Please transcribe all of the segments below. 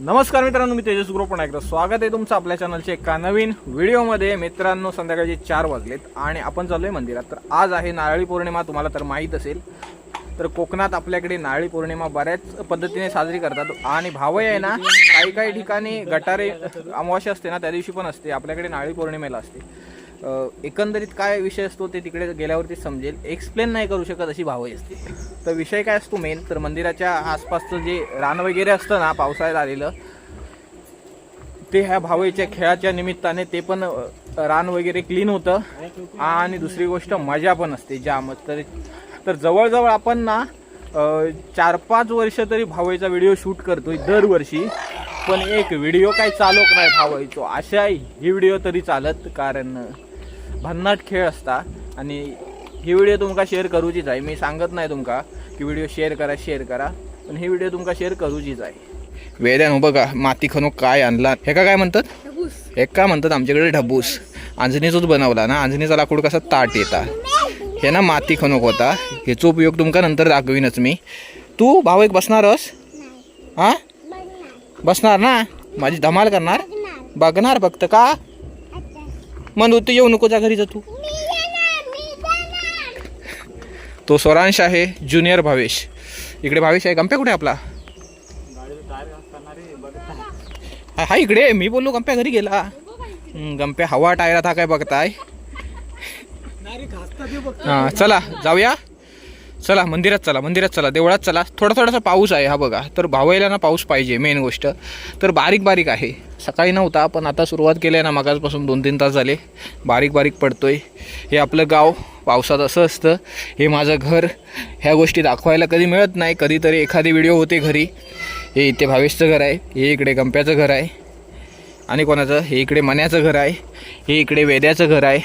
नमस्कार मित्रांनो मी तेजस ग्रुप पण ऐकतो स्वागत आहे तुमचं आपल्या चॅनलच्या एका नवीन व्हिडिओमध्ये. मित्रांनो संध्याकाळचे चार वाजलेत आणि आपण चाललोय मंदिरात. तर आज आहे नारळी पौर्णिमा तुम्हाला तर माहीत असेल. तर कोकणात आपल्याकडे नारळी पौर्णिमा बऱ्याच पद्धतीने साजरी करतात आणि भावय आहे ना काही काही ठिकाणी गटारे अमावास्या असते ना त्या दिवशी पण असते. आपल्याकडे नारळी पौर्णिमेला असते. एकंदरीत काय विषय असतो ते तिकडे गेल्यावरती समजेल. एक्सप्लेन नाही करू शकत अशी भावही असते. तर विषय काय असतो मेन तर मंदिराच्या आसपासचं जे रान वगैरे असतं ना पावसाळ्यात आलेलं ते ह्या भावईच्या खेळाच्या निमित्ताने ते पण रान वगैरे क्लीन होतं. आणि दुसरी गोष्ट मजा पण असते जामच तर तर जवळजवळ आपण ना चार पाच वर्ष तरी भावईचा व्हिडिओ शूट करतोय दरवर्षी. पण एक व्हिडिओ काही चालवत नाही भावईचो. अशा ही व्हिडिओ तरी चालत कारण भन्नाट खेळ असता. आणि ही व्हिडिओ तुमका शेअर करूचीच आहे मी सांगत नाही तुमका की व्हिडिओ शेअर करा शेअर करा. पण ही व्हिडिओ तुमका शेअर करूचीच आहे वेद्यानो बघा माती खणू काय आणला. हे का काय म्हणतात? हे का म्हणतात? आमच्याकडे ढबूस. आंजणीचाच बनवला ना. आंजणीचा लाकूड कसा ताट येता. हे ना माती खणूक होता. ह्याचा उपयोग तुमका नंतर दाखवीनच मी. तू भाऊ एक बसणारस हा? बसणार ना? माझी धमाल करणार? बघणार फक्त का? म्हणू तू येऊ नको जा घरी जा तू. तो स्वरांश आहे ज्युनियर भावेश. इकडे भावेश आहे गंप्या कुठे आहे आपला? हा इकडे मी बोललो गंप्या घरी गेला. गंप्या हवा टायरात हा काय बघताय. हा चला जाऊया. चला मंदिरात चला मंदिरात चला देवळात चला. थोडा थोडासा पाऊस आहे हा बघा. तर भावायला ना पाऊस पाहिजे मेन गोष्ट. तर बारीक बारीक आहे. सकाळी नव्हता पण आता सुरुवात केली आहे ना मागासपासून दोन तीन तास झाले. बारीक बारीक पडतोय. हे आपलं गाव पावसात असं असतं. हे माझं घर. ह्या गोष्टी दाखवायला कधी मिळत नाही. कधीतरी एखादी व्हिडिओ होते घरी. हे इथे भावेशचं घर आहे. हे इकडे गंप्याचं घर आहे. आणि कोणाचं? हे इकडे मण्याचं घर आहे. हे इकडे वेद्याचं घर आहे.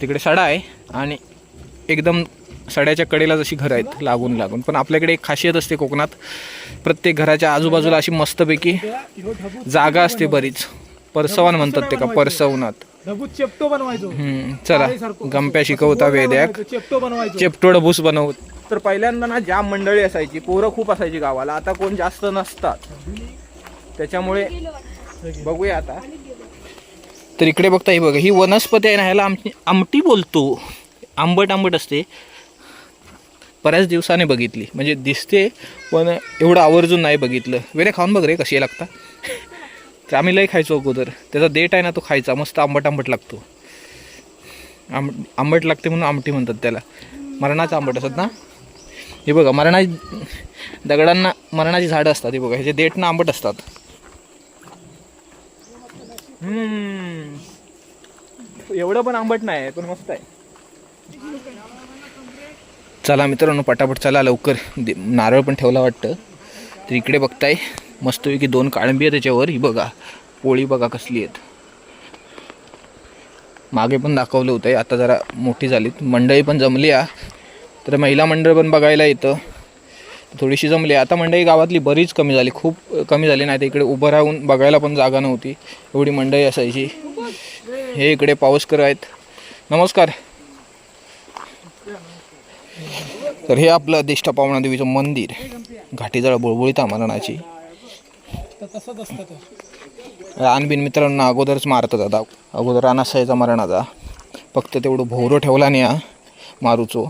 तिकडे सडा आहे. आणि एकदम सड्याच्या कडेला जशी घरं आहेत लागून लागून. पण आपल्याकडे एक खासियत असते कोकणात प्रत्येक घराच्या आजूबाजूला अशी मस्तपैकी जागा असते बरीच. परसवान म्हणतात ते का परसवनात. चेपटो बनवायचो चला गंप्या शिकवता वेद्याक. चेपटो भूस बनवत तर पहिल्यांदा ना जाम मंडळी असायची पोरं खूप असायची गावाला. आता कोण जास्त नसतात. त्याच्यामुळे बघूया आता. तर इकडे बघता ही बघा ही वनस्पती आहे ना ह्याला आमची आमटी बोलतो. आंबट आंबट असते. बऱ्याच दिवसाने बघितली. म्हणजे दिसते पण एवढं आवर्जून नाही बघितलं. वेळे खाऊन बघ रे कशी लागता. तर आम्ही लय खायचो अगोदर. त्याचा देठ आहे ना तो खायचा. मस्त आंबट आंबट लागतो. आंब आंबट लागते म्हणून आमटी म्हणतात त्याला. मरणाचं आंबट असतात ना? हे बघा मरणाची दगडांना मरणाची झाडं असतात हे बघा. ह्याचे देठ ना आंबट असतात. एवढं पण आंबट नाही पण मस्त आहे. चला मित्रांनो पटापट चला लवकर नारळ पण ठेवला वाटतं. तर इकडे बघताय मस्तपैकी दोन काळंबी आहे त्याच्यावर. ही बघा पोळी बघा कसली आहेत. मागे पण दाखवलं होतं आता जरा मोठी झालीत. मंडळी पण जमली आ तर महिला मंडळ पण बघायला येतं. थोडीशी जमली. आता मंडळी गावातली बरीच कमी झाली. खूप कमी झाली नाही तर इकडे उभं राहून बघायला पण जागा नव्हती. एवढी मंडळी असायची. हे इकडे पाऊसकर आहेत. नमस्कार. तर हे आपलं दिष्टा पावणा देवीचं मंदिर. घाटीजवळ बुळबुळीत मरणाची. रानबिन मित्रांना अगोदरच मारतात दादा अगोदर रान असायचा मरणाचा फक्त तेवढं भोवरं ठेवला नाही हा मारूचो.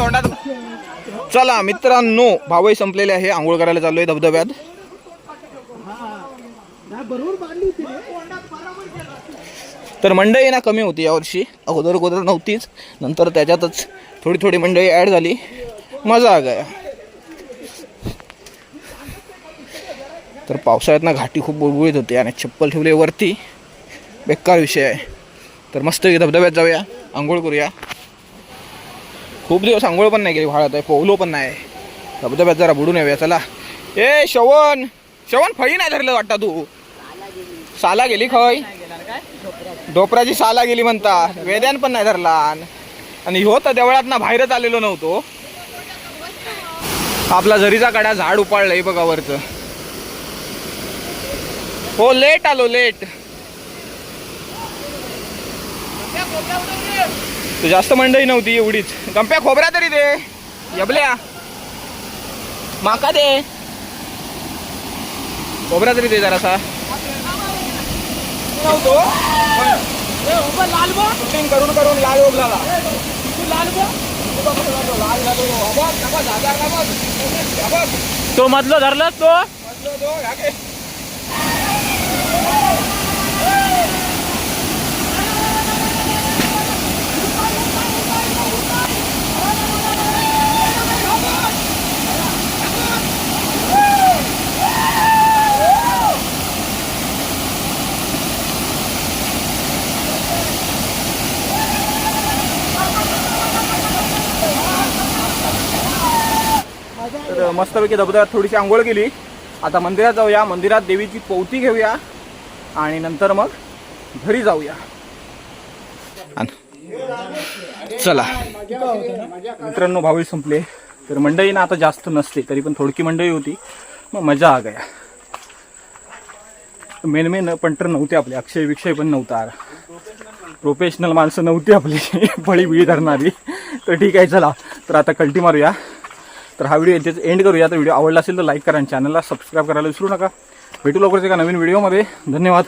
तोंडात? चला मित्रांनो भावही संपलेले आहे. आंघोळ करायला चाललोय धबधब्यात. बरोबर तर मंडळी ना कमी होती यावर्षी अगोदर अगोदर नव्हतीच. नंतर त्याच्यातच थोडी थोडी मंडळी ॲड झाली. मजा आ गया. तर पावसाळ्यात ना घाटी खूप बुळबुळीत होती आणि चप्पल ठेवली वरती. बेकार विषय आहे. तर मस्त धबधब्यात जाऊया. आंघोळ करूया. खूप दिवस आंघोळ पण नाही केली वाळत आहे पोहलो पण नाही. धबधब्यात जरा बुडून येऊया चला. ए श्रवण! श्रवण फळी नाही धरलं वाटतं तू? साला गेली खय डोपराची साला गेली म्हणता. वेद्यान पण नाही धरला. आणि ह्यो तर देवळात ना बाहेरच आलेलो नव्हतो. आपला झरीचा कडा झाड उपाळलंय बघा वरचं. हो लेट आलो लेट. तू जास्त मंडळी नव्हती एवढीच. गंप्या खोबऱ्या तरी दे. यबल्या. माका दे. खोबऱ्या तरी दे जरासा. शूटिंग करून करून लाल झाला तो मधलं धरलास तो तर मस्तपैकी धबधब्यात थोडीशी आंघोळ केली. आता मंदिरात जाऊया. मंदिरात देवीची पवती घेऊया. आणि नंतर मग घरी जाऊया. चला. मित्रांनो भावी संपले. तर मंडळी ना आता जास्त नसते तरी पण थोडकी मंडळी होती. मग मजा आ गया. मेन मेन पंटर नव्हते आपले. अक्षय विक्षय पण नव्हता. प्रोफेशनल माणसं नव्हती आपली. फळी बिळी धरणारी. तर ठीक आहे चला. तर आता कल्टी मारूया. तर हा व्हिडिओ इथेच एंड करूया. तर व्हिडिओ आवडला असेल तर लाईक करा आणि चॅनलला सबस्क्राईब करायला विसरू नका. भेटू लवकरच एका नवीन व्हिडिओमध्ये धन्यवाद.